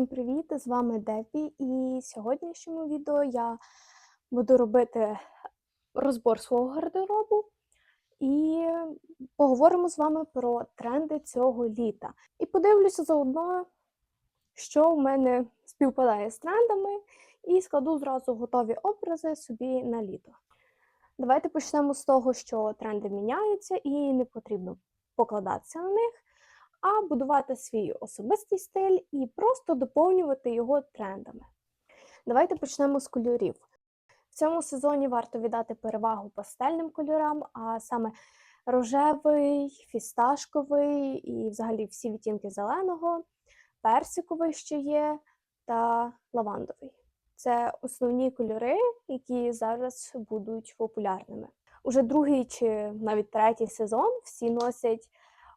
Усім привіт! З вами Депі, і в сьогоднішньому відео я буду робити розбор свого гардеробу і поговоримо з вами про тренди цього літа. І подивлюся заодно, що в мене співпадає з трендами, і складу зразу готові образи собі на літо. Давайте почнемо з того, що тренди міняються, і не потрібно покладатися на них а будувати свій особистий стиль і просто доповнювати його трендами. Давайте почнемо з кольорів. В цьому сезоні варто віддати перевагу пастельним кольорам, а саме рожевий, фісташковий і взагалі всі відтінки зеленого, персиковий ще є, та лавандовий. Це основні кольори, які зараз будуть популярними. Уже другий чи навіть третій сезон всі носять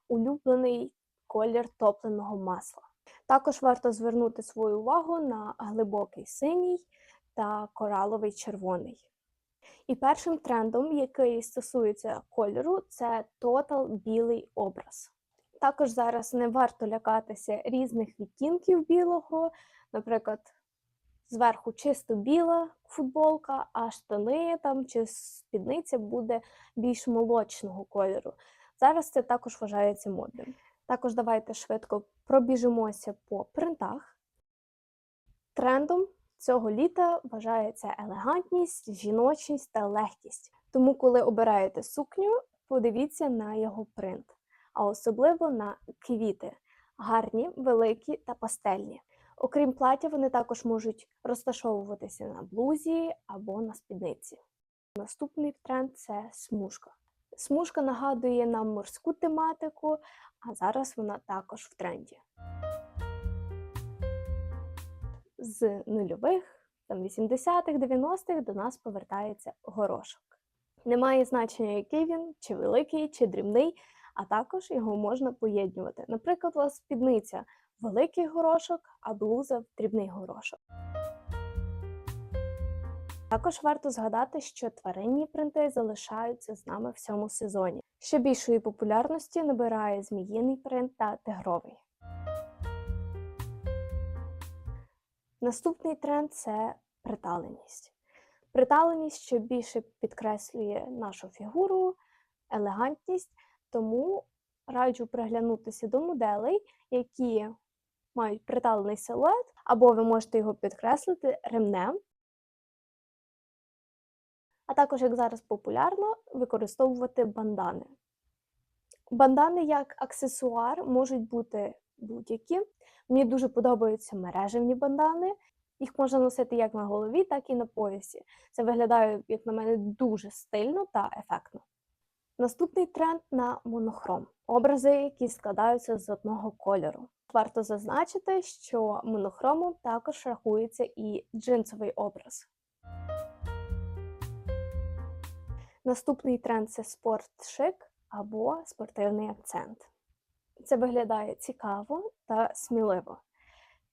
улюблений колір топленого масла. Також варто звернути свою увагу на глибокий синій та кораловий червоний. І першим трендом, який стосується кольору, це тотал білий образ. Також зараз не варто лякатися різних відтінків білого, наприклад, зверху чисто біла футболка, а штани там чи спідниця буде більш молочного кольору. Зараз це також вважається модним. Також давайте швидко пробіжимося по принтах. Трендом цього літа вважається елегантність, жіночність та легкість. Тому, коли обираєте сукню, подивіться на його принт, а особливо на квіти гарні, великі та пастельні. Окрім плаття, вони також можуть розташовуватися на блузі або на спідниці. Наступний тренд це смужка. Смужка нагадує нам морську тематику, а зараз вона також в тренді. З нульових, там 80-х, 90-х до нас повертається горошок. Немає значення, який він, чи великий, чи дрібний, а також його можна поєднувати. Наприклад, у вас спідниця великий горошок, а блуза дрібний горошок. Також варто згадати, що тваринні принти залишаються з нами в цьому сезоні. Ще більшої популярності набирає зміїний принт та тигровий. Наступний тренд це приталеність. Приталеність ще більше підкреслює нашу фігуру, елегантність, тому раджу приглянутися до моделей, які мають приталений силует, або ви можете його підкреслити ремнем а також, як зараз популярно, використовувати бандани. Бандани як аксесуар можуть бути будь-які. Мені дуже подобаються мережевні бандани. Їх можна носити як на голові, так і на поясі. Це виглядає, як на мене, дуже стильно та ефектно. Наступний тренд на монохром образи, які складаються з одного кольору. Варто зазначити, що монохромом також рахується і джинсовий образ. Наступний тренд це спорт-шик або спортивний акцент. Це виглядає цікаво та сміливо.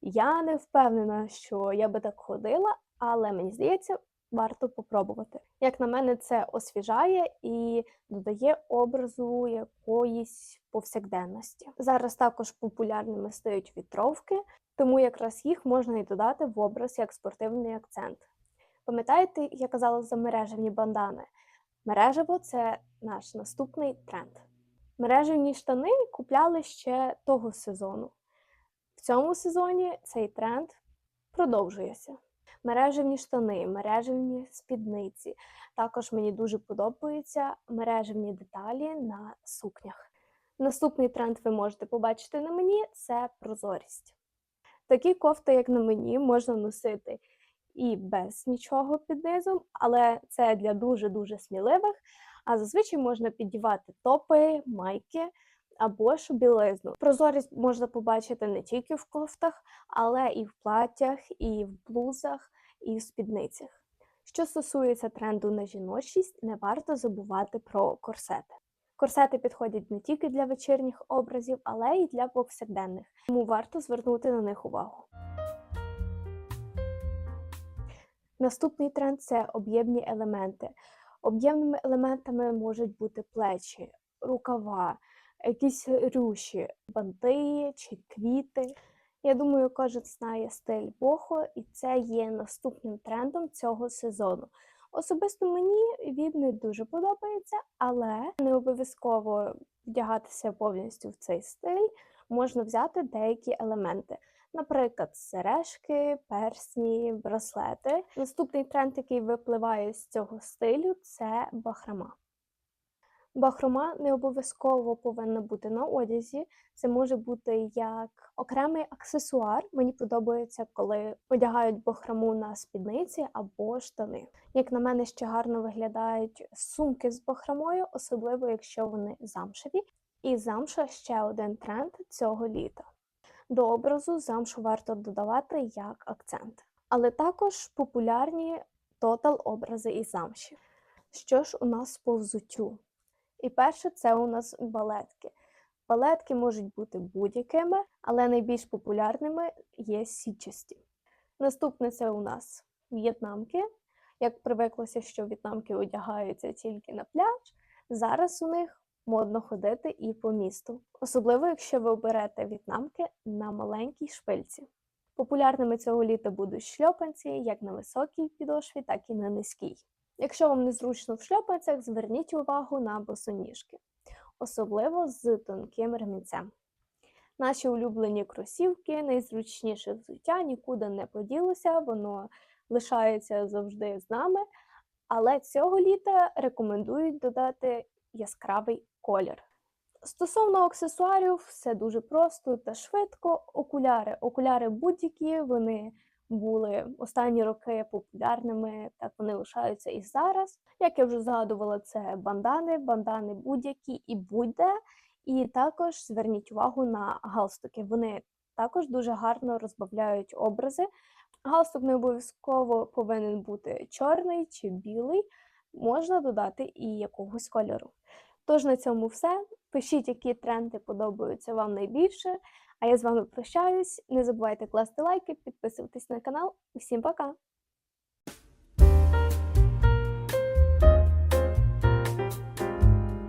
Я не впевнена, що я би так ходила, але мені здається, варто попробувати. Як на мене, це освіжає і додає образу якоїсь повсякденності. Зараз також популярними стають вітровки, тому якраз їх можна і додати в образ як спортивний акцент. Пам'ятаєте, я казала за мережевні бандани? Мережево це наш наступний тренд. Мережевні штани купляли ще того сезону. В цьому сезоні цей тренд продовжується. Мережевні штани, мережевні спідниці. Також мені дуже подобаються мережевні деталі на сукнях. Наступний тренд ви можете побачити на мені це прозорість. Такі кофти, як на мені, можна носити і без нічого під низом, але це для дуже-дуже сміливих. А зазвичай можна піддівати топи, майки або ж білизну. Прозорість можна побачити не тільки в кофтах, але і в платтях, і в блузах, і в спідницях. Що стосується тренду на жіночість, не варто забувати про корсети. Корсети підходять не тільки для вечірніх образів, але й для повсякденних, тому варто звернути на них увагу. Наступний тренд це об'ємні елементи. Об'ємними елементами можуть бути плечі, рукава, якісь рюші, банти чи квіти. Я думаю, кожен знає стиль бохо, і це є наступним трендом цього сезону. Особисто мені він не дуже подобається, але не обов'язково вдягатися повністю в цей стиль. Можна взяти деякі елементи. Наприклад, сережки, персні, браслети. Наступний тренд, який випливає з цього стилю, це бахрома. Бахрома не обов'язково повинна бути на одязі. Це може бути як окремий аксесуар. Мені подобається, коли одягають бахрому на спідниці або штани. Як на мене, ще гарно виглядають сумки з бахромою, особливо якщо вони замшеві. І замша ще один тренд цього літа. До образу замшу варто додавати як акцент. Але також популярні тотал образи із замші. Що ж у нас по взуттю? І перше це у нас балетки. Балетки можуть бути будь-якими, але найбільш популярними є січасті. Наступне це у нас в'єтнамки. Як привиклося, що в'єтнамки одягаються тільки на пляж, зараз у них модно ходити і по місту, особливо якщо ви оберете в'єтнамки на маленькій шпильці. Популярними цього літа будуть шльопанці як на високій підошві, так і на низькій. Якщо вам незручно в шльопанцях, зверніть увагу на босоніжки, особливо з тонким ремінцем. Наші улюблені кросівки, найзручніше взуття нікуди не поділося, воно лишається завжди з нами. Але цього літа рекомендують додати яскравий колір. Стосовно аксесуарів, все дуже просто та швидко. Окуляри. Окуляри будь-які, вони були останні роки популярними, так вони лишаються і зараз. Як я вже згадувала, це бандани, бандани будь-які і будь-де. І також зверніть увагу на галстуки. Вони також дуже гарно розбавляють образи. Галстук не обов'язково повинен бути чорний чи білий, можна додати і якогось кольору. Тож на цьому все. Пишіть, які тренди подобаються вам найбільше. А я з вами прощаюсь. Не забувайте класти лайки, підписуватись на канал. Усім пока!